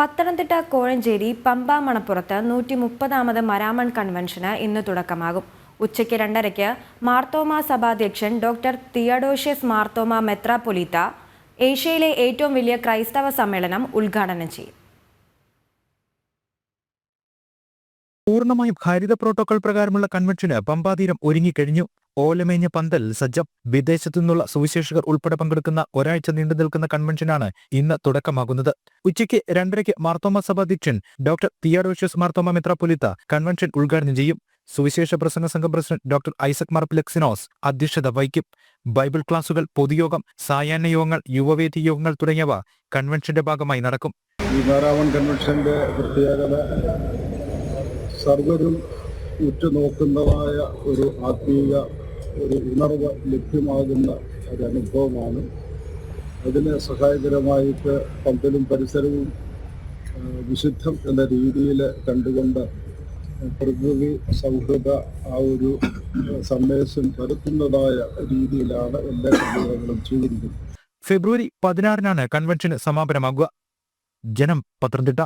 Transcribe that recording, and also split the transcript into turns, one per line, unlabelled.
പത്തനംതിട്ട കോഴഞ്ചേരി പമ്പ മണപ്പുറത്ത് നൂറ്റി മുപ്പതാമത് മരാമൺ കൺവെൻഷന് ഇന്ന് തുടക്കമാകും. ഉച്ചയ്ക്ക് രണ്ടരയ്ക്ക് മാർത്തോമ സഭാധ്യക്ഷൻ ഡോക്ടർ തിയഡോഷ്യസ് മാർത്തോമ മെത്രാപൊലീത്ത ഏഷ്യയിലെ ഏറ്റവും വലിയ ക്രൈസ്തവ സമ്മേളനം ഉദ്ഘാടനം ചെയ്യും.
പൂർണമായും ഹരിത പ്രോട്ടോകോൾ പ്രകാരമുള്ള കൺവെൻഷന് പമ്പാതീരം ഒരുങ്ങിക്കഴിഞ്ഞു. ഓലമേഞ്ഞ പന്തൽ സജ്ജം വിദേശത്തു നിന്നുള്ള സുവിശേഷകർ ഉൾപ്പെടെ പങ്കെടുക്കുന്ന ഒരാഴ്ച നീണ്ടു നിൽക്കുന്ന കൺവെൻഷനാണ് ഇന്ന് തുടക്കമാകുന്നത്. ഉച്ചയ്ക്ക് രണ്ടരയ്ക്ക് മാർത്തോമ സഭാധ്യക്ഷൻ ഡോക്ടർ തിയാഡോഷ്യസ് മാർത്തോമ മെത്രാപൊലിത്ത കൺവെൻഷൻ ഉദ്ഘാടനം ചെയ്യും. സുവിശേഷ പ്രസംഗ സംഘം പ്രസിഡന്റ് ഡോക്ടർ ഐസക് മാർപ്പിലക്സിനോസ് അധ്യക്ഷത വഹിക്കും. ബൈബിൾ ക്ലാസുകൾ പൊതുയോഗം സായാഹ്ന യോഗങ്ങൾ യുവവേദി യോഗങ്ങൾ തുടങ്ങിയവ കൺവെൻഷന്റെ ഭാഗമായി നടക്കും.
ഈ പ്രത്യേകത സർവരും ഉറ്റുനോക്കുന്നതായ ഒരു ആത്മീയ ഒരു ഉണർവ് ലഭ്യമാകുന്ന ഒരു അനുഭവമാണ് അതിന് സഹായകരമായിട്ട് പന്തലും പരിസരവും വിശുദ്ധം എന്ന രീതിയിൽ കണ്ടുകൊണ്ട് പ്രകൃതി സൗഹൃദ ആ ഒരു സന്ദേശം പരത്തുന്നതായ രീതിയിലാണ് എല്ലാ ക്രമീകരണങ്ങളും ചെയ്തിരിക്കുന്നത്.
ഫെബ്രുവരി പതിനാറിനാണ് കൺവെൻഷന് സമാപനമാകുക. ജനം പത്തനംതിട്ട.